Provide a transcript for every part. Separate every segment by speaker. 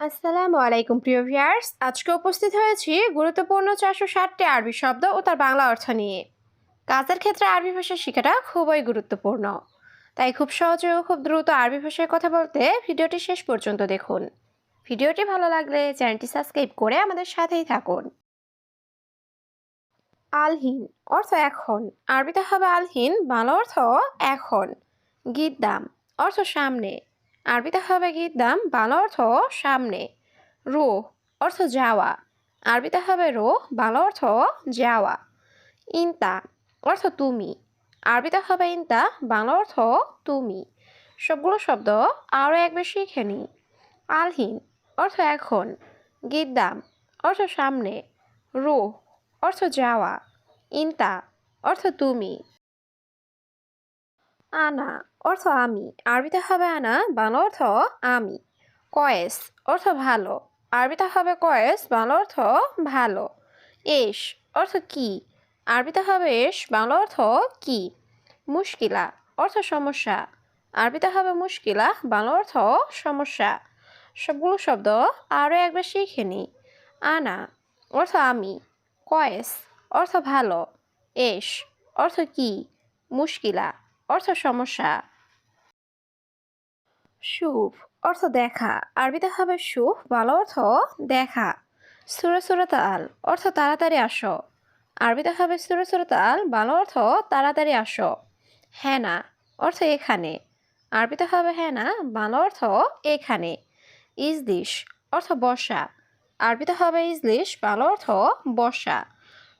Speaker 1: আসসালামু আলাইকুম, প্রিয় ভিয়ার্স আজকে উপস্থিত হয়েছি গুরুত্বপূর্ণ চারশো ষাটটি আরবি শব্দ ও তার বাংলা অর্থ নিয়ে। কাজের ক্ষেত্রে আরবি ভাষা শেখাটা খুবই গুরুত্বপূর্ণ। তাই খুব সহজে ও খুব দ্রুত আরবি ভাষায় কথা বলতে ভিডিওটি শেষ পর্যন্ত দেখুন। ভিডিওটি ভালো লাগলে চ্যানেলটি সাবস্ক্রাইব করে আমাদের সাথেই থাকুন। আলহিন অর্থ এখন। আরবিতে হবে আলহিন, বাংলা অর্থ এখন। গিদ্দাম, অর্থ সামনে। আরবিতে হবে গিদ্দাম বাংলা অর্থ, সামনে। রো অর্থ যাওয়া। আরবিতে হবে রো বাংলা অর্থ যাওয়া। ইনতা, অর্থ তুমি। আরবিতে হবে ইনতা, বাংলা অর্থ তুমি। সবগুলো শব্দ আরও একবার শিখে নিই। আলহিন, অর্থ এখন। গিদ্দাম, অর্থ সামনে। রো অর্থ যাওয়া। ইনতা, অর্থ তুমি। আনা অর্থ আমি। আরবিতে হবে আনা, বাংলা অর্থ আমি। কয়েস, অর্থ ভালো। আরবিতে হবে কয়েস, বাংলা অর্থ ভালো। এস, অর্থ কি? আরবিতে হবে এস, বাংলা অর্থ কি? মুশকিলা, অর্থ সমস্যা। আরবিতে হবে মুশকিলা, বাংলা অর্থ সমস্যা। সবগুলো শব্দ আরও একবার শিখে নিই। আনা, অর্থ আমি। কয়েস, অর্থ ভালো। এস, অর্থ কি? মুশকিলা অর্থ সমস্যা? শুভ অর্থ দেখা। আরবিতে হবে শুভ, ভালো অর্থ দেখা। সুরে আল অর্থ তাড়াতাড়ি আসো। আরবিতে হবে সুরে আল ভালো অর্থ তাড়াতাড়ি আসো। হ্যানা অর্থ এখানে। আরবিতে হবে হ্যানা ভালো অর্থ এখানে। ইজলিশ, অর্থ বসা। আরবিতে হবে ইজলিশ, ভালো অর্থ বসা।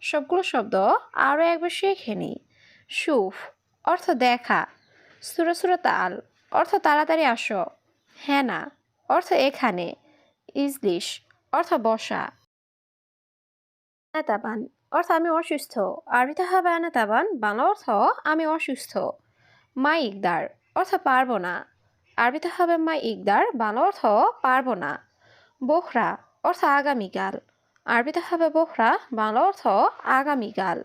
Speaker 1: সবগুলো শব্দ আরও একবার শিখে নিই। সুফ অর্থ দেখা। সুরে সুরে তাল অর্থ তাড়াতাড়ি আসো। হ্যাঁ না, অর্থ এখানে। ইজলিশ, অর্থ বসা। আনাতাবান অর্থ আমি অসুস্থ। আরবিতে হবে আনাতাবান বাংলা অর্থ আমি অসুস্থ। মা ইকদার, অর্থ পারব না। আরবিতে হবে মা ইকদার, বাংলা অর্থ পারব না। বোখরা, অর্থ আগামীকাল। আরবিতে হবে বোখরা, বাংলা অর্থ আগামীকাল।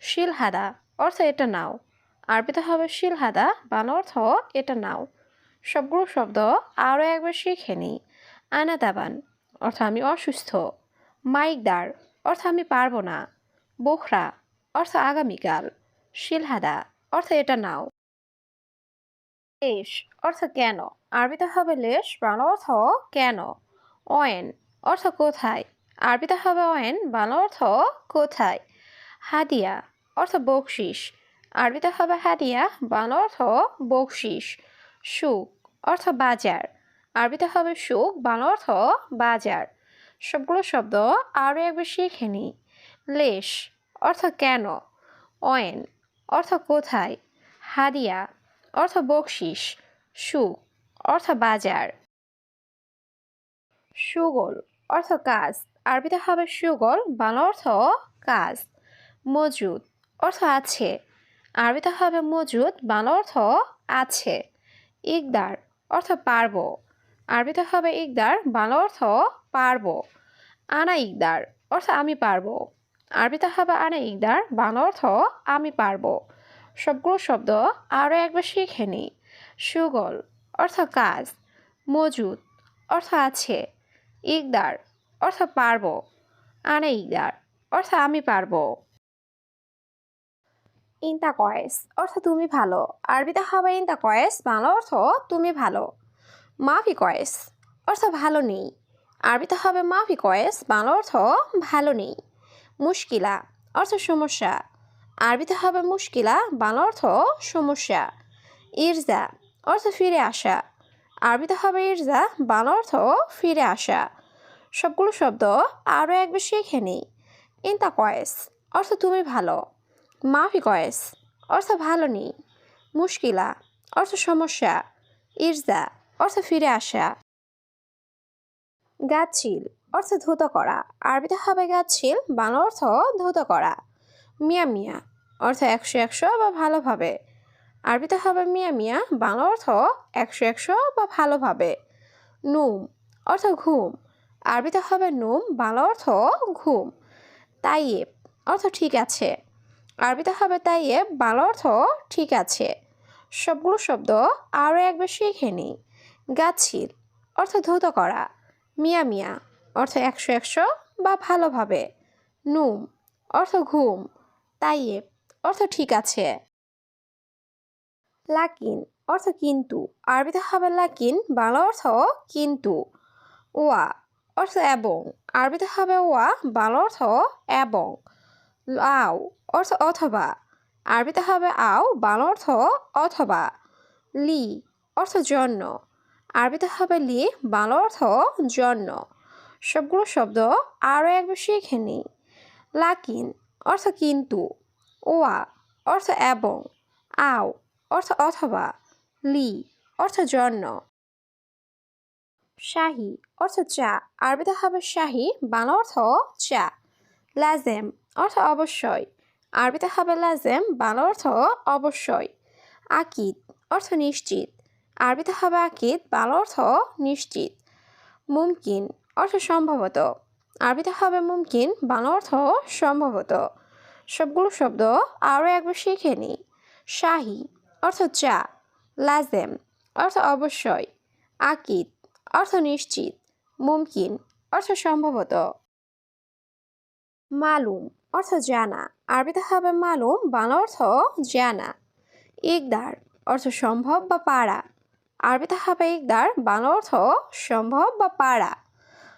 Speaker 1: শিলহাদা, অর্থ এটা নাও। আরবিতে হবে শিলহাদা বাংলা অর্থ এটা নাও। সবগুলো শব্দ আরও একবার শিখে নিই। আনাদাবান, অর্থ আমি অসুস্থ। মাইকদার, অর্থ আমি পারব না। বোখরা, অর্থ আগামীকাল। শিলহাদা অর্থ এটা নাও। লেশ, অর্থ কেন? আরবিতে হবে লেশ, বাংলা অর্থ কেন? অয়েন, অর্থ কোথায়? আরবিতে হবে অয়েন, বাংলা অর্থ কোথায়? হাদিয়া, অর্থ বকশিস। আরবিতে হবে হাদিয়া বান অর্থ বকশিস, সুখ, অর্থ বাজার। আরবিতে হবে সুখ বাংলা অর্থ বাজার। সবগুলো শব্দ আরও একবার শিখে নিই লেশ, অর্থ কেন? অয়েন, অর্থ কোথায়? হাদিয়া, অর্থ বকশিস, সুখ, অর্থ বাজার। সুগল, অর্থ কাজ। আরবিতে হবে সুগল বাংলা অর্থ কাজ। মজুদ, অর্থ আছে। আরবিতে হবে মজুদ, বাংলা অর্থ আছে, ইকদার অর্থ পারব। আরবিতে হবে ইকদার, বাংলা অর্থ পারব। আনা ইকদার অর্থ আমি পারব। আরবিতে হবে আনা ইকদার, বাংলা অর্থ আমি পারব। সবগুলো শব্দ আরও একবার শিখে নিই। সুগল অর্থ কাজ, মজুদ অর্থ আছে, ইকদার অর্থ পারব। আনা ইকদার অর্থ আমি পারব। ইনতা কয়েস অর্থ তুমি ভালো। আরবিতে হবে ইনতা কয়েস বাংলা অর্থ তুমি ভালো। মাফি কয়েস অর্থ ভালো নেই। আরবিতে হবে মাফি কয়েস বাংলা অর্থ ভালো নেই। মুশকিলা, অর্থ সমস্যা। আরবিতে হবে মুশকিলা, বাংলা অর্থ সমস্যা। ইরজা, অর্থ ফিরে আসা। আরবিতে হবে ইরজা, বাংলা অর্থ ফিরে আসা। সবগুলো শব্দ আরও একবার শিখে নেই। ইনতা কয়েস অর্থ তুমি ভালো। মাফি কয়েস, অর্থ ভালো নেই, মুশকিলা, অর্থ সমস্যা, ইরজা, অর্থ ফিরে আসা। গাছিল, অর্থ ধুত করা, আরবিতে হবে গাছিল, বাংলা অর্থ ধুত করা। মিয়া মিয়া, অর্থ একশো একশো বা ভালোভাবে আরবিতে হবে মিয়া মিয়া, বাংলা অর্থ একশো একশো বা ভালোভাবে নুম, অর্থ ঘুম, আরবিতে হবে নুম, বাংলা অর্থ ঘুম। তাইয়েব, অর্থ ঠিক আছে। আরবিতে হবে তাইয়েব বাংলা অর্থ ঠিক আছে। সবগুলো শব্দ আরও একবার শিখে নিই। গাছিল অর্থ ধৌত করা। মিয়া মিয়া অর্থ একশো একশো বা ভালোভাবে। নুম অর্থ ঘুম। তাইয়েব অর্থ ঠিক আছে। লাকিন অর্থ কিন্তু। আরবিতে হবে লাকিন, বাংলা অর্থ কিন্তু। ওয়া অর্থ এবং। আরবিতে হবে ওয়া, বাংলা অর্থ এবং। আও অর্থ অথবা। আরবিতে হবে আও, বাংলা অর্থ অথবা। লি, অর্থ জন্য। আরবিতে হবে লি, বাংলা অর্থ জন্য। সবগুলো শব্দ আরও একবার শিখে নিই। লাকিন, অর্থ কিন্তু। ওয়া, অর্থ এবং। আও, অর্থ অথবা। লি, অর্থ জন্য। শাহি, অর্থ চা। আরবিতে হবে শাহি, বাংলা অর্থ চা। লাজেম, অর্থ অবশ্যই। আরবিতে হবে লাজেম, বাংলা অর্থ অবশ্যই। আকিদ, অর্থ নিশ্চিত। আরবিতে হবে আকিদ, বাংলা অর্থ নিশ্চিত। মুমকিন, অর্থ সম্ভবত। আরবিতে হবে মুমকিন, বাংলা অর্থ সম্ভবত। সবগুলো শব্দ আরও একবার শিখে নিই। শাহি, অর্থ চা। লাজেম, অর্থ অবশ্যই। আকিদ, অর্থ নিশ্চিত। মুমকিন, অর্থ সম্ভবত। মালুম, অর্থ জানা। আরবিতে হবে মালুম, বাংলা অর্থ জানা। ইকদার, অর্থ সম্ভব বা পারা। আরবিতে হবে ইকদার, বাংলা অর্থ সম্ভব বা পারা।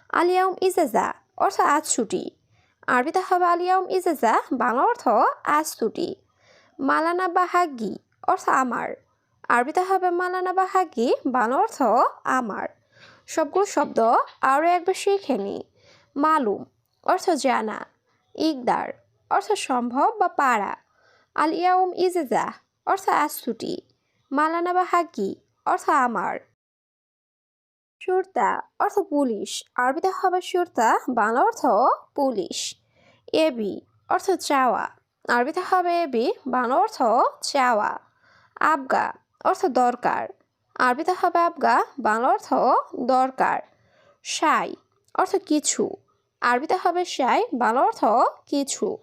Speaker 1: আলিয়াউম ইজাজা, অর্থ আজ ছুটি। আরবিতে হবে আলিয়াউম ইজাজা, বাংলা অর্থ আজ ছুটি। মালানা বা হাগ্গি, অর্থ আমার। আরবিতে হবে মালানা বা হাগ্গি, বাংলা অর্থ আমার। সবগুলো শব্দ আরও একবার শিখে নিই মালুম, অর্থ জানা। ইকদার অর্থ সম্ভব বা পারা। আল ইয়াউম ইজেজা, অর্থ আজ ছুটি। মালানা বা হাগ্গি অর্থ আমার। সুরতা, অর্থ পুলিশ। আরবিতে হবে সুরতা, বাংলা অর্থ পুলিশ। এবি অর্থ চাওয়া। আরবিতে হবে এবি বাংলা অর্থ চাওয়া। আবগা, অর্থ দরকার। আরবিতে হবে আবগা, বাংলা অর্থ দরকার। সাই, অর্থ কিছু। আরবিতে হবে সাই, বাংলা অর্থ কিছু।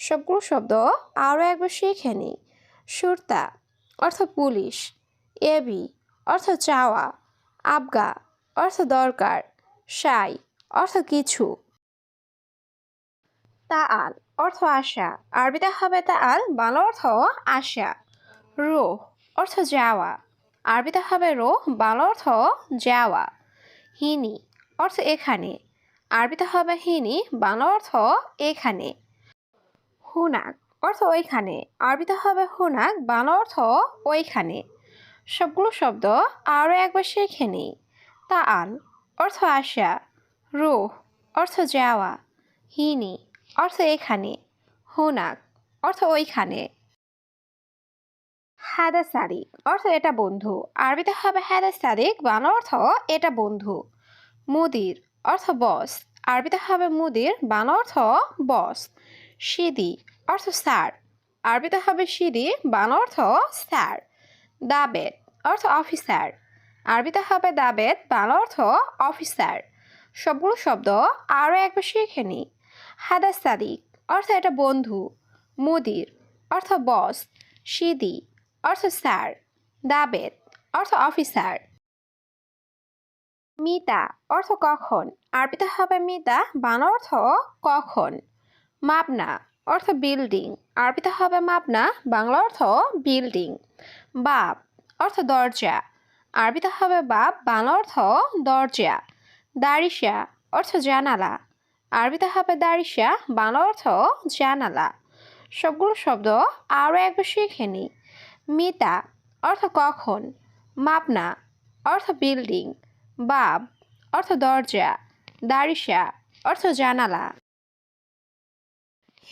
Speaker 1: সবগুলো শব্দ আরও একবার শিখে নিই। সুরতা, অর্থ পুলিশ। এবি, অর্থ চাওয়া। আবগা, অর্থ দরকার। সাই, অর্থ কিছু। তাআল, অর্থ আশা। আরবিতে হবে তাআল, বাংলা অর্থ আশা। রো অর্থ যাওয়া। আরবিতে হবে রো বাংলা অর্থ যাওয়া। হিনি, অর্থ এখানে। আরবিতে হবে হিনি, বাংলা অর্থ এখানে। হুনাক অর্থ ওইখানে। আরবিতে হবে হুনাক, বাংলা অর্থ ওইখানে। সবগুলো শব্দ আরও একবার শেখে নিই। তা আল অর্থ আশা। রুহ অর্থ যাওয়া। হিনি অর্থ এখানে। হুনাক অর্থ ওইখানে। হাদা সাদিক অর্থ এটা বন্ধু। আরবিতে হবে হাদা সাদিক বাংলা অর্থ এটা বন্ধু। মুদির অর্থ বস। আরবিতে হবে মুদির, বাংলা অর্থ বস। সিদি অর্থ স্যার। আরবিতে হবে সিদি বান অর্থ স্যার। দাবেদ, অর্থ অফিসার। আরবিতে হবে দাবেদ, বাংলা অর্থ অফিসার। সবগুলো শব্দ আরও একবার শিখে নিই। হাদা সাদিক, অর্থ এটা বন্ধু। মুদির, অর্থ বস। সিদি অর্থ স্যার। দাবেদ, অর্থ অফিসার। মিতা, অর্থ কখন? আরবিতে হবে মিতা, বাংলা অর্থ কখন? মাপনা, অর্থ বিল্ডিং আরবিতে হবে মাপনা, বাংলা অর্থ বিল্ডিং বাপ, অর্থ দরজা, আরবিতে হবে বাপ, বাংলা অর্থ দরজা দারিসা অর্থ জানালা, আরবিতে হবে দারিসা বাংলা অর্থ জানালা। সবগুলো শব্দ আরও একবার শিখে নিই মিতা, অর্থ কখন, মাপনা, অর্থ বিল্ডিং বাব অর্থ দরজা দারিসা অর্থ জানালা।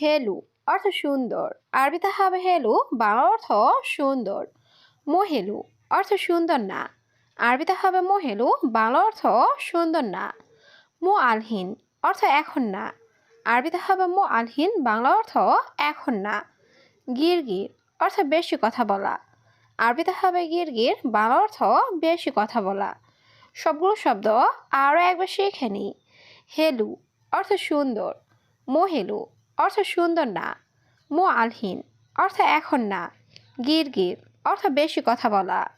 Speaker 1: হেলু অর্থ সুন্দর। আরবিতে হবে হেলু, বাংলা অর্থ সুন্দর। মহেলু অর্থ সুন্দর না। আরবিতে হবে মহেলু, বাংলা অর্থ সুন্দর না। মো আলহীন অর্থ এখন না। আরবিতে হবে মো আলহীন বাংলা অর্থ এখন না। গিরগির অর্থ বেশি কথা বলা। আরবিতে হবে গিরগির, বাংলা অর্থ বেশি কথা বলা। সবগুলো শব্দ আরও একবার শিখে নিই হেলু অর্থ সুন্দর। মোহেলু অর্থ সুন্দর না। মো আলহীন অর্থ এখন না। গির গির অর্থ বেশি কথা বলা।